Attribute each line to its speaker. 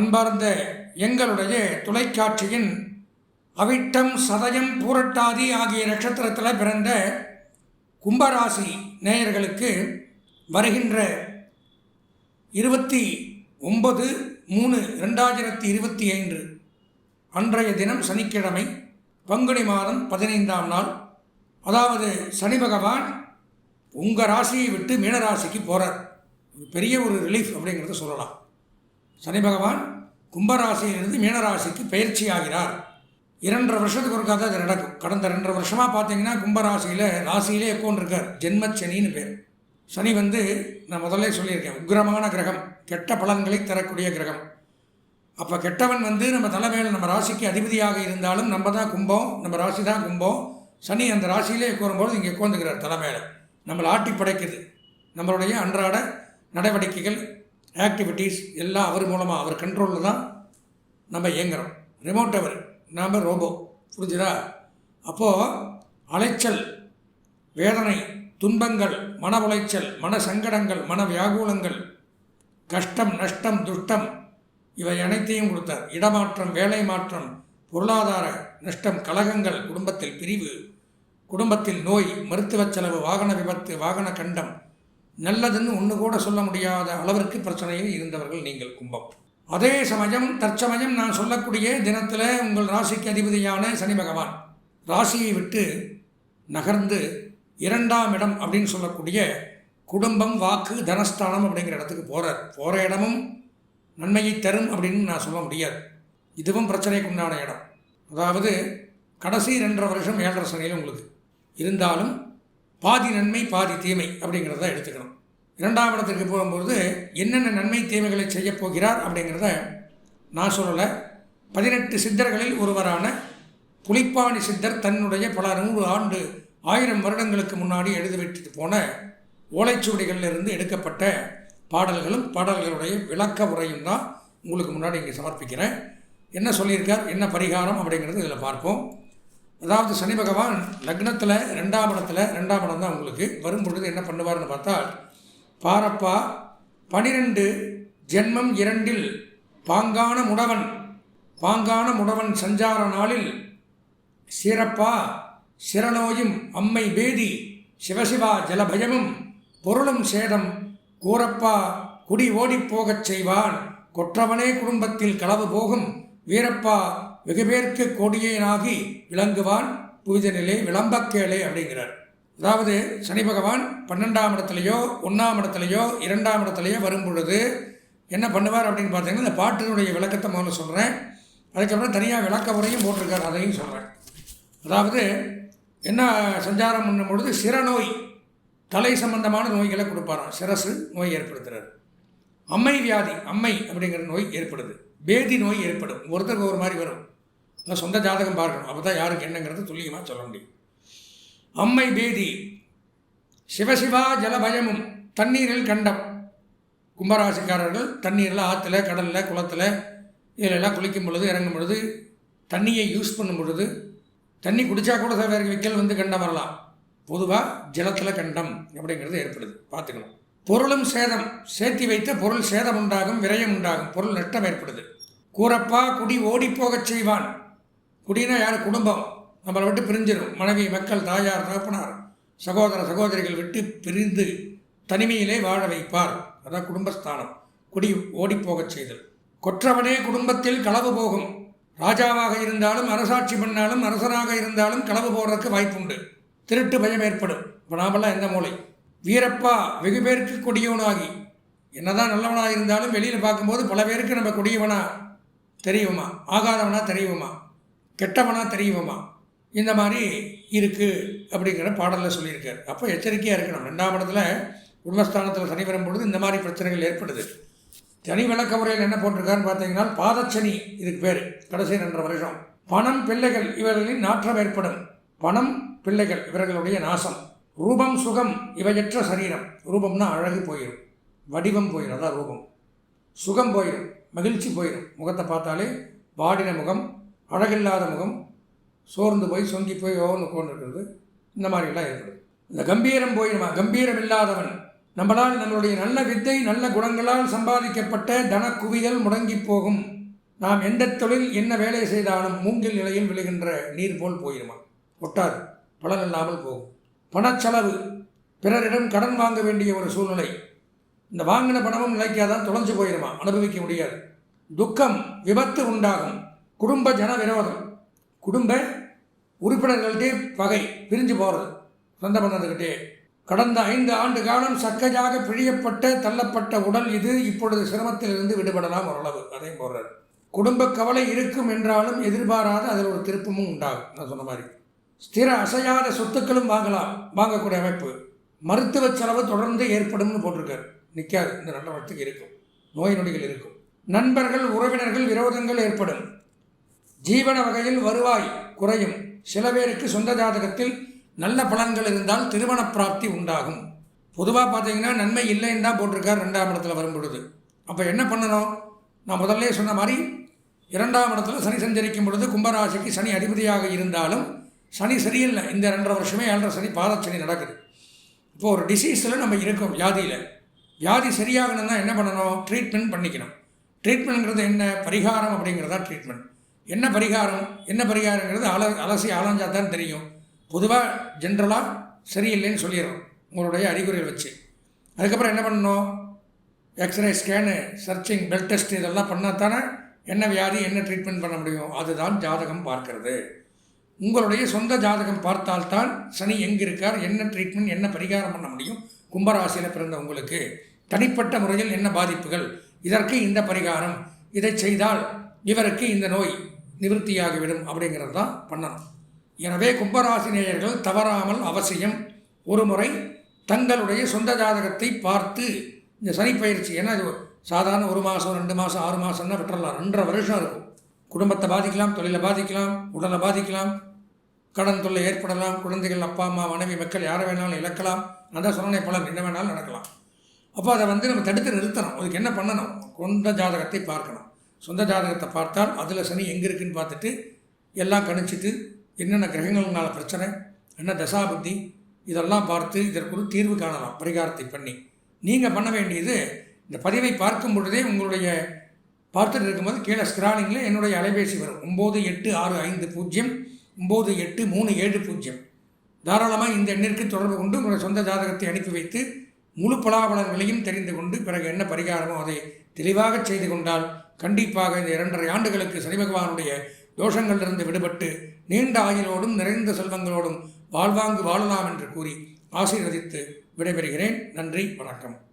Speaker 1: அன்பார்ந்த எங்களுடைய தொலைக்காட்சியின் அவிட்டம் சதயம் பூரட்டாதி ஆகிய நட்சத்திரத்தில் பிறந்த கும்பராசி நேயர்களுக்கு வருகின்ற இருபத்தி ஒன்பது மூணு ரெண்டாயிரத்தி இருபத்தி ஐந்து அன்றைய தினம் சனிக்கிழமை பங்குனி மாதம் பதினைந்தாம் நாள். அதாவது சனி பகவான் உங்கள் ராசியை விட்டு மீனராசிக்கு போகிறார் பெரிய ஒரு ரிலீஃப் அப்படிங்கிறத சொல்லலாம். சனி பகவான் கும்பராசியிலிருந்து மீனராசிக்கு பயிற்சி ஆகிறார் இரண்டரை வருஷத்துக்கு ஒருக்கா தான் இது நடக்கும். கடந்த ரெண்டரை வருஷமாக பார்த்தீங்கன்னா கும்பராசியில் ராசியிலே இருக்கார் ஜென்மச்சனின்னு பேர். சனி வந்து நான் முதல்ல சொல்லியிருக்கேன் உக்கிரமான கிரகம் கெட்ட பலன்களை தரக்கூடிய கிரகம். அப்போ கெட்டவன் வந்து நம்ம தலைமையில் நம்ம ராசிக்கு அதிபதியாக இருந்தாலும் நம்ம தான் கும்பம் நம்ம ராசி தான் கும்பம். சனி அந்த ராசியிலே போது இங்கே உட்காந்துக்கிறார் தலைமையில். நம்மளை ஆட்டி படைக்குது நம்மளுடைய அன்றாட நடவடிக்கைகள் ஆக்டிவிட்டீஸ் எல்லாம் அவர் மூலமாக அவர் கண்ட்ரோலில் தான் நம்ம இயங்குகிறோம் ரிமோட் அவர் நாம் ரோபோ புரிஞ்சுதா? அப்போது அலைச்சல் வேதனை துன்பங்கள் மன உளைச்சல் மன சங்கடங்கள் மன வியாகுலங்கள் கஷ்டம் நஷ்டம் துஷ்டம் இவை அனைத்தையும் கொடுத்தார். இடமாற்றம் வேலை மாற்றம் பொருளாதார நஷ்டம் கலகங்கள் குடும்பத்தில் பிரிவு குடும்பத்தில் நோய் மருத்துவ செலவு வாகன விபத்து வாகன கண்டம் நல்லதுன்னு ஒன்று கூட சொல்ல முடியாத அளவிற்கு பிரச்சனையில் இருந்தவர்கள் நீங்கள் கும்பம். அதே சமயம் தற்சமயம் நான் சொல்லக்கூடிய தினத்தில் உங்கள் ராசிக்கு அதிபதியான சனி பகவான் ராசியை விட்டு நகர்ந்து இரண்டாம் இடம் அப்படின்னு சொல்லக்கூடிய குடும்பம் வாக்கு தனஸ்தானம் அப்படிங்கிற இடத்துக்கு போகிறார் போகிற இடமும் நன்மையை தரும் அப்படின்னு நான் சொல்ல முடியாது. இதுவும் பிரச்சனைக்கு உண்டான இடம். அதாவது கடைசி ரெண்டரை வருஷம் ஏழரை சனியில் உங்களுக்கு. இருந்தாலும் பாதி நன்மை பாதி தீமை அப்படிங்கிறத எடுத்துக்கணும். இரண்டாம் இடத்துக்கு போகும்போது என்னென்ன நன்மை தீமைகளை செய்யப்போகிறார் அப்படிங்கிறத நான் சொல்லலை. பதினெட்டு சித்தர்களில் ஒருவரான புலிப்பாணி சித்தர் தன்னுடைய பல நூறு ஆண்டு ஆயிரம் வருடங்களுக்கு முன்னாடி எழுதிவிட்டு போன ஓலைச்சுவடிகளிலிருந்து எடுக்கப்பட்ட பாடல்களும் பாடல்களுடைய விளக்க உரையும் தான் உங்களுக்கு முன்னாடி இங்கே சமர்ப்பிக்கிறேன். என்ன சொல்லியிருக்கார்? என்ன பரிகாரம் அப்படிங்கிறது இதில் பார்ப்போம். அதாவது சனி பகவான் லக்னத்தில் ரெண்டாம் இடத்துல ரெண்டாம் இடம் தான் உங்களுக்கு. வரும் பொழுது என்ன பண்ணுவார்னு பார்த்தால் பாரப்பா பனிரெண்டு ஜென்மம் இரண்டில் பாங்கான முடவன் பாங்கான முடவன் சஞ்சார நாளில் சிறப்பா சிரநோயும் அம்மை பேதி சிவசிவா ஜலபயமும் பொருளும் சேதம் கூரப்பா குடி ஓடிப்போகச் செய்வான் கொற்றவனே குடும்பத்தில் களவு போகும் வீரப்பா வெகுபேர்க்கு கொடியேனாகி விளங்குவான் நிலை விளம்பக்கேளே அப்படிங்கிறார். அதாவது சனி பகவான் பன்னெண்டாம் இடத்துலையோ ஒன்றாம் இடத்துலையோ இரண்டாம் இடத்துலையோ வரும் பொழுது என்ன பண்ணுவார் அப்படின்னு பார்த்தீங்கன்னா இந்த பாட்டினுடைய விளக்கத்தை முதல்ல சொல்கிறேன் அதுக்கப்புறம் தனியாக விளக்க உரையும் போட்டிருக்கார் அதையும் சொல்கிறேன் அதாவது என்ன சஞ்சாரம் பண்ணும் பொழுது சிறநோய் தலை சம்பந்தமான நோய்களை கொடுப்பாராம். சிரசு நோய் ஏற்படுத்துகிறார் அம்மை வியாதி அம்மை அப்படிங்கிற நோய் ஏற்படுது. பேதி நோய் ஏற்படும். ஒருத்தருக்கு ஒரு மாதிரி வரும். அதான் சொந்த ஜாதகம் பார்க்கணும். அப்போ தான் யாருக்கு என்னங்கிறது துல்லியமாக சொல்ல முடியும். அம்மை பேதி சிவசிவா ஜலபயமும் தண்ணீரில் கண்டம். கும்பராசிக்காரர்கள் தண்ணீரில் ஆற்றுல கடலில் குளத்தில் இதிலெல்லாம் குளிக்கும் பொழுது இறங்கும் பொழுது தண்ணியை யூஸ் பண்ணும் பொழுது தண்ணி குடித்தா கூட சில பேருக்கு விக்கல் வந்து கண்டம் வரலாம். பொதுவாக ஜலத்தில் கண்டம் அப்படிங்கிறது ஏற்படுது. பார்த்துக்கணும். பொருளும் சேதம். சேர்த்தி வைத்த பொருள் சேதம் உண்டாகும் விரயம் உண்டாகும். பொருள் நஷ்டம் ஏற்படுது. கூரப்பா குடி ஓடிப்போகச் செய்வான். குடினா யார்? குடும்பம். நம்மளை விட்டு பிரிஞ்சிடும் மனைவி மக்கள் தாயார் தகப்பனார். சகோதர சகோதரிகள் விட்டு பிரிந்து தனிமையிலே வாழ வைப்பார். அதான் குடும்பஸ்தானம். குடி ஓடிப்போகச் செய்தல். கொற்றவனே குடும்பத்தில் களவு போகும். ராஜாவாக இருந்தாலும் அரசாட்சி பண்ணாலும் அரசனாக இருந்தாலும் களவு போடுறதுக்கு வாய்ப்புண்டு. திருட்டு பயம் ஏற்படும். இப்போ நாமெல்லாம் எந்த மூளை? வீரப்பா வெகு பேருக்கு கொடியவனாகி. என்னதான் நல்லவனாக இருந்தாலும் வெளியில் பார்க்கும்போது பல பேருக்கு நம்ம கொடியவனா தெரியுமா? ஆகாதவனா தெரியுமா? கெட்டவனா தெரியுமா இந்த மாதிரி இருக்குது அப்படிங்கிற பாடலில் சொல்லியிருக்கார். அப்போ எச்சரிக்கையாக இருக்கணும். ரெண்டாம் இடத்துல குடும்பஸ்தானத்தில் சனி வரும்பொழுது இந்த மாதிரி பிரச்சனைகள் ஏற்படுது. சனி விளக்க முறையில் என்ன போட்டிருக்காருன்னு பார்த்தீங்கன்னா பாதச்சனி இதுக்கு பேர். கடைசி ரெண்டரை வருஷம். பணம் பிள்ளைகள் இவர்களின் நாற்றம் ஏற்படும். பணம் பிள்ளைகள் இவர்களுடைய நாசம். ரூபம் சுகம் இவையற்ற சரீரம். ரூபம்னா அழகு போயிடும் வடிவம் போயிடும் அதான் ரூபம். சுகம் போயிடும் மகிழ்ச்சி போயிடும் முகத்தை பார்த்தாலே வாடின முகம் அழகில்லாத முகம் சோர்ந்து போய் சொங்கி போய் ஓன்னு உட்காந்துருக்கிறது இந்த மாதிரிலாம் ஏற்படும் இந்த கம்பீரம் போயிடுமா கம்பீரம் இல்லாதவன் நம்மளால் நம்மளுடைய நல்ல வித்தை நல்ல குணங்களால் சம்பாதிக்கப்பட்ட தனக்குவியல் முடங்கி போகும். நாம் எந்த தொழில் என்ன வேலை செய்தாலும் மூங்கில் நிலையில் விழுகின்ற நீர் போல் போயிருமா? ஒட்டாது பலன் இல்லாமல் போகும். பணச்செலவு பிறரிடம் கடன் வாங்க வேண்டிய ஒரு சூழ்நிலை. இந்த வாங்கின பணமும் நிலைக்காதான் தொலைஞ்சு போயிருமா? அனுபவிக்க முடியாது. துக்கம் விபத்து உண்டாகும். குடும்ப ஜன விரோதம். குடும்ப உறுப்பினர்கள்ட்டே பகை பிரிஞ்சு போகிறது சொந்த பந்தத்துக்கிட்டே. கடந்த ஐந்து ஆண்டு காலம் சக்கஜாக பிழியப்பட்ட தள்ளப்பட்ட உடல் இது இப்பொழுது சிரமத்திலிருந்து விடுபடலாம் ஓரளவு. அதையும் போடுறார். குடும்ப கவலை இருக்கும் என்றாலும் எதிர்பாராத அதில் ஒரு திருப்பமும் உண்டாகும். நான் சொன்ன மாதிரி. ஸ்திர அசையாத சொத்துக்களும் வாங்கலாம். வாங்கக்கூடிய அமைப்பு. மருத்துவ செலவு தொடர்ந்து ஏற்படும்னு போட்டிருக்காரு. நிற்காது இந்த நல்ல வளத்துக்கு இருக்கும். நோய் நொடிகள் இருக்கும். நண்பர்கள் உறவினர்கள் விரோதங்கள் ஏற்படும். ஜீவன வகையில் வருவாய் குறையும். சில பேருக்கு சொந்த ஜாதகத்தில் நல்ல பலன்கள் இருந்தால் திருமண பிராப்தி உண்டாகும். பொதுவாக பார்த்தீங்கன்னா நன்மை இல்லைன்னு தான் போட்டிருக்கார் ரெண்டாம் இடத்துல வரும் பொழுது. அப்போ என்ன பண்ணணும்? நான் முதல்ல சொன்ன மாதிரி இரண்டாம் இடத்துல சனி சஞ்சரிக்கும் பொழுது கும்பராசிக்கு சனி அதிபதியாக இருந்தாலும் சனி சரியில்லை. இந்த ரெண்டரை வருஷமே ஏழரை சனி பாதச்சனி நடக்குது. இப்போ ஒரு டிசீஸில் நம்ம இருக்கோம் வியாதியில். வியாதி சரியாகணும்னா என்ன பண்ணணும்? ட்ரீட்மெண்ட் பண்ணிக்கணும். ட்ரீட்மெண்ட்ங்கிறது என்ன? பரிகாரம் அப்படிங்கிறதா ட்ரீட்மெண்ட் என்ன பரிகாரம்? என்ன பரிகாரங்கிறது அல அலசி ஆலஞ்சால் தான் தெரியும் பொதுவாக ஜென்ரலாக சரியில்லைன்னு சொல்லிடுறோம் உங்களுடைய அறிகுறிகள் வச்சு. அதுக்கப்புறம் என்ன பண்ணணும்? X ray scan searching belt test இதெல்லாம் பண்ணால் தானே என்ன வியாதி என்ன ட்ரீட்மெண்ட் பண்ண முடியும்? அதுதான் ஜாதகம் பார்க்கறது. உங்களுடைய சொந்த ஜாதகம் பார்த்தால்தான் சனி எங்கே இருக்கார் என்ன ட்ரீட்மெண்ட் என்ன பரிகாரம் பண்ண முடியும்? கும்பராசியில் பிறந்த உங்களுக்கு. தனிப்பட்ட முறையில் என்ன பாதிப்புகள்? இதற்கு இந்த பரிகாரம். இதை செய்தால் இவருக்கு இந்த நோய். நிவர்த்தியாகிவிடும் அப்படிங்கிறது தான் பண்ணணும். எனவே கும்பராசினியர்கள் தவறாமல் அவசியம் ஒரு முறை தங்களுடைய சொந்த ஜாதகத்தை பார்த்து இந்த சனி பயிற்சி ஏன்னா இது சாதாரண ஒரு மாதம் ரெண்டு மாதம் ஆறு மாதம்னா விட்டுறலாம். ரெண்டரை வருஷம் இருக்கும். குடும்பத்தை பாதிக்கலாம் தொழிலை பாதிக்கலாம் உடலை பாதிக்கலாம் கடன் தொல்லை ஏற்படலாம் குழந்தைகள் அப்பா அம்மா மனைவி மக்கள் யாரை வேணாலும் இழக்கலாம். அந்த சொன்னனை பலன் என்ன வேணாலும் நடக்கலாம். அப்போ அதை வந்து நம்ம தடுத்து நிறுத்தணும். அதுக்கு என்ன பண்ணணும்? சொந்த ஜாதகத்தை பார்க்கணும். சொந்த ஜாதகத்தை பார்த்தால் அதில் சனி எங்கே இருக்குன்னு பார்த்துட்டு எல்லாம் கணிச்சிட்டு என்னென்ன கிரகங்கள்னால பிரச்சனை என்ன தசாபுத்தி இதெல்லாம் பார்த்து இதற்கு ஒரு தீர்வு காணலாம் பரிகாரத்தை பண்ணி. நீங்கள் பண்ண வேண்டியது இந்த பதிவை பார்க்கும் பொழுதே உங்களுடைய பார்த்துட்டு இருக்கும்போது கீழே ஸ்க்ராலிங்கில் என்னுடைய அலைபேசி வரும். ஒம்பது எட்டு ஆறு ஐந்து பூஜ்ஜியம் ஒம்பது எட்டு மூணு ஏழு பூஜ்ஜியம். தாராளமாக இந்த எண்ணிற்கு தொடர்பு கொண்டு உங்களுடைய சொந்த ஜாதகத்தை அனுப்பி வைத்து முழு பலாபலங்களையும் தெரிந்து கொண்டு பிறகு என்ன பரிகாரமோ அதை தெளிவாக செய்து கொண்டால் கண்டிப்பாக இந்த இரண்டரை ஆண்டுகளுக்கு சனி பகவானுடைய தோஷங்களிலிருந்து விடுபட்டு நீண்ட ஆயுளோடும் நிறைந்த செல்வங்களோடும் வாழ்வாங்கு வாழலாம் என்று கூறி ஆசீர்வதித்து விடைபெறுகிறேன். நன்றி வணக்கம்.